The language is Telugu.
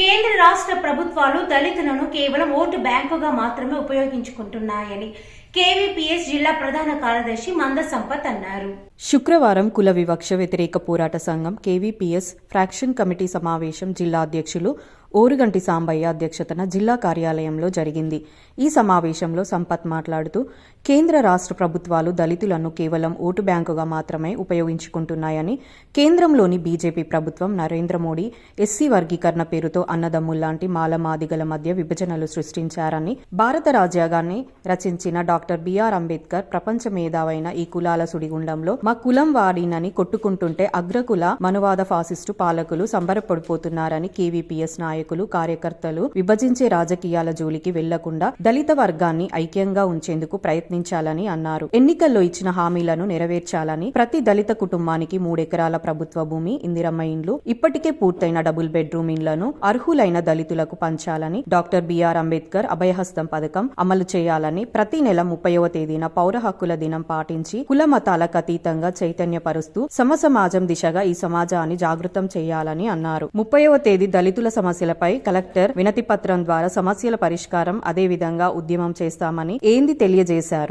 కేంద్ర రాష్ట్ర ప్రభుత్వాలు దళితులను కేవలం ఓటు బ్యాంకుగా మాత్రమే ఉపయోగించుకుంటున్నాయని కేవీపీఎస్ జిల్లా ప్రధాన కార్యదర్శి మంద సంపత్ అన్నారు. శుక్రవారం కుల వివక్ష వ్యతిరేక పోరాట సంఘం కేవీపీఎస్ ఫ్రాక్షన్ కమిటీ సమావేశం జిల్లా అధ్యక్షులు ఓరుగంటి సాంబయ్య అధ్యక్షతన జిల్లా కార్యాలయంలో జరిగింది. ఈ సమావేశంలో సంపత్ మాట్లాడుతూ కేంద్ర రాష్ట్ర ప్రభుత్వాలు దళితులను కేవలం ఓటు బ్యాంకుగా మాత్రమే ఉపయోగించుకుంటున్నాయని కేంద్రంలోని బీజేపీ ప్రభుత్వం నరేంద్ర మోడీ ఎస్సీ వర్గీకరణ పేరుతో అన్నదమ్ముల్లాంటి మాలమాదిగల మధ్య విభజనలు సృష్టించారని భారత రాజ్యాంగాన్ని రచించిన డాక్టర్ బిఆర్ అంబేద్కర్ ప్రపంచ మేధావైన ఈ కులాల సుడిగుండంలో మా కులం వాడినని కొట్టుకుంటుంటే అగ్రకుల మనువాద ఫాసిస్టు పాలకులు సంబరపడిపోతున్నారని కేవీపీఎస్ నాయకులు కార్యకర్తలు విభజించే రాజకీయాల జోలికి వెళ్ళకుండా దళిత వర్గాన్ని ఐక్యంగా ఉంచేందుకు ప్రయత్నించాలని అన్నారు. ఎన్నికల్లో ఇచ్చిన హామీలను నెరవేర్చాలని ప్రతి దళిత కుటుంబానికి మూడెకరాల ప్రభుత్వ భూమి ఇందిరమ్మ ఇండ్లు ఇప్పటికే పూర్తయిన డబుల్ బెడ్రూమ్ ఇండ్లను అర్హులైన దళితులకు పంచాలని డాక్టర్ బిఆర్ అంబేద్కర్ అభయహస్తం పథకం అమలు చేయాలని ప్రతి నెల ముప్పైవ తేదీన పౌర హక్కుల దినం పాటించి కుల మతాలకు అతీతంగా చైతన్యపరుస్తూ సమసమాజం దిశగా ఈ సమాజాన్ని జాగృతం చేయాలని అన్నారు. ముప్పైవ తేదీ దళితుల సమస్యలపై కలెక్టర్ వినతి పత్రం ద్వారా సమస్యల పరిష్కారం అదే విధంగా ఉద్యమం చేస్తామని ఏంది తెలియజేశారు.